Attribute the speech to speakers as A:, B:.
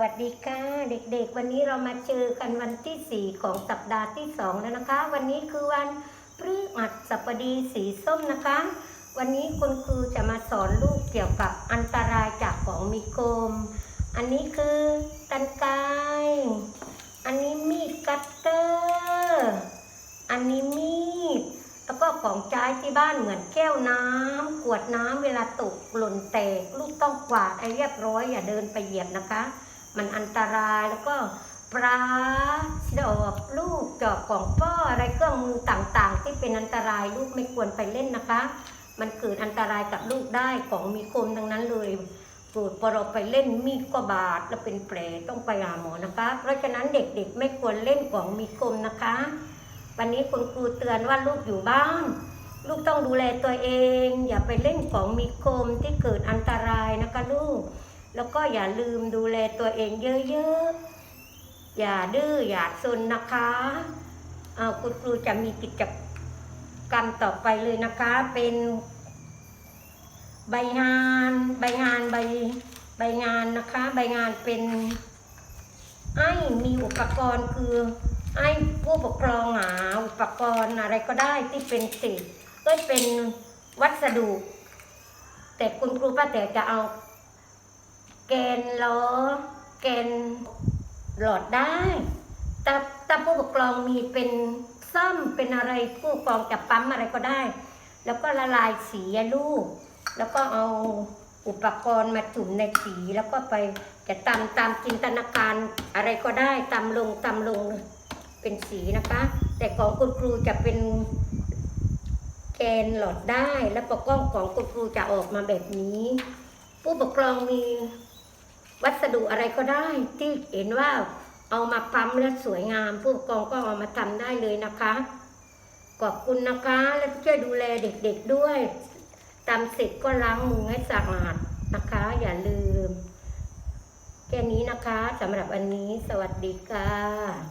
A: วัสดีค่ะ เด็กๆ วันนี้เรามาเจอกันวันที่ 4 ของสัปดาห์ที่ 2 แล้วนะคะ วันนี้คือวันพฤหัสบดีสีส้มนะคะ วันนี้คุณครูจะมาสอนลูกเกี่ยวกับอันตรายจากของมีคม อันนี้คือกันไกรอันนี้มีดคัตเตอร์อันนี้มีดแล้วก็ของใช้ที่บ้านเหมือนแก้วน้ำขวดน้ำเวลาตกหล่นแตก ลูกต้องกวาดให้เรียบร้อยอย่าเดินไปเหยียบนะคะ มันอันตรายแล้วก็ปลาดอกลูกจอบของป้ออะไรเครื่องมือต่างๆ ที่เป็นอันตรายลูกไม่ควรไปเล่นนะคะ มันเกิดอันตรายกับลูกได้ของมีคมทั้งนั้นเลยเกิดพอเราไปเล่นมีดก็บาดแล้วเป็นแผลต้องไปหาหมอนะคะ เพราะฉะนั้นเด็กๆไม่ควรเล่นของมีคมนะคะ วันนี้คุณครูเตือนว่าลูกอยู่บ้าน ลูกต้องดูแลตัวเอง อย่าไปเล่นของมีคมที่เกิดอันตรายนะคะลูก แล้วก็อย่าลืมดูแลตัวเองเยอะๆ อย่าดื้ออย่าซนนะคะเอาคุณครูจะมีกิจกรรมต่อไปเลยนะคะ เป็นใบงานใบงานใบใบงานนะคะ ใบงานเป็นไอ้มีอุปกรณ์คือไอ้ผู้ปกครองหาอุปกรณ์อะไรก็ได้ที่เป็นสิ่งก็เป็นวัสดุ แต่คุณครูป้าแต่จะเอา แกนล้อแกนหลอดได้แต่ถ้าผู้ปกครองมีเป็นซ่อมเป็นอะไรผู้ปกครองจะปั๊มอะไรก็ได้ แล้วก็ละลายสีลูก แล้วก็เอาอุปกรณ์มาจุ่มในสีแล้วก็ไปจะตำตามจินตนาการอะไรก็ได้ตำลงตำลงเป็นสีนะคะ แต่ของคุณครูจะเป็นแกนหลอดได้ แล้วปกล้องของคุณครูจะออกมาแบบนี้ ผู้ปกครองมี วัสดุอะไรก็ได้ที่เห็นว่าเอามาปั๊มแล้วสวยงาม ผู้ปกครองก็เอามาทำได้เลยนะคะขอบคุณนะคะและช่วยดูแลเด็กๆด้วยตามเสร็จก็ล้างมือให้สะอาดนะคะ อย่าลืม แค่นี้นะคะสำหรับวันนี้สวัสดีค่ะ